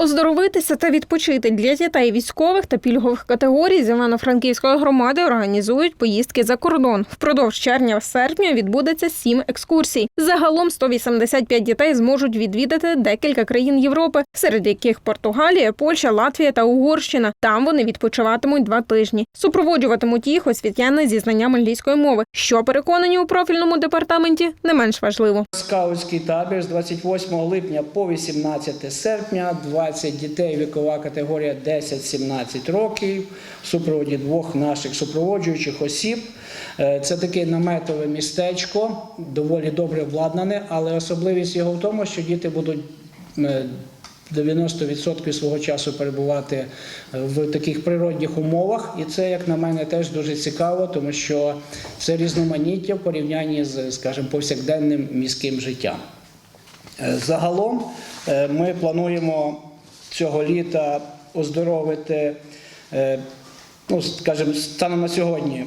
Оздоровитися та відпочити для дітей військових та пільгових категорій з Івано-Франківської громади організують поїздки за кордон. Впродовж червня-серпня відбудеться сім екскурсій. Загалом 185 дітей зможуть відвідати декілька країн Європи, серед яких Португалія, Польща, Латвія та Угорщина. Там вони відпочиватимуть два тижні. Супроводжуватимуть їх освітяни зі знанням англійської мови, що переконані у профільному департаменті не менш важливо. Скаутський табір з 28 липня по 18 серпня, 20 дітей, вікова категорія 10-17 років, в супроводі двох наших супроводжуючих осіб. Е, Це таке наметове містечко, доволі добре обладнане, але особливість його в тому, що діти будуть е, 90% свого часу перебувати е, в таких природних умовах, і це, як на мене, теж дуже цікаво, тому що це різноманіття в порівнянні з, скажімо, повсякденним міським життям. Е, Загалом е, ми плануємо цього літа оздоровити, е, ну, скажімо, станом на сьогодні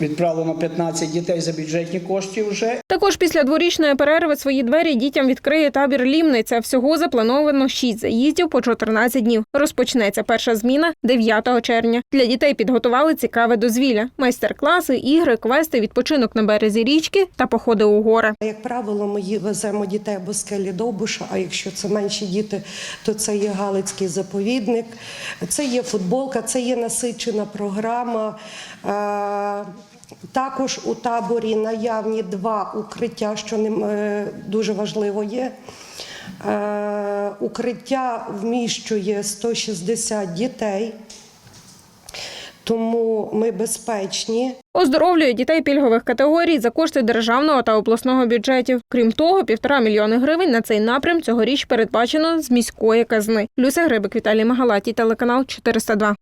відправлено 15 дітей за бюджетні кошти вже, Також після дворічної перерви свої двері дітям відкриє табір Лімниця. Всього заплановано 6 заїздів по 14 днів. Розпочнеться перша зміна 9 червня. Для дітей підготували цікаве дозвілля, майстер-класи, ігри, квести, відпочинок на березі річки та походи у гори. Як правило, ми веземо дітей або з скелі Довбуша, а якщо це менші діти, то це є Галицький заповідник, це є футболка, це є насичена програма. Також у таборі наявні два укриття, що ним е, дуже важливо є. Е, Укриття вміщує 160 дітей, тому ми безпечні. Оздоровлює дітей пільгових категорій за кошти державного та обласного бюджетів. Крім того, півтора мільйони гривень на цей напрям цьогоріч передбачено з міської казни. Люся Грибик, Віталій Магалатій, телеканал 402.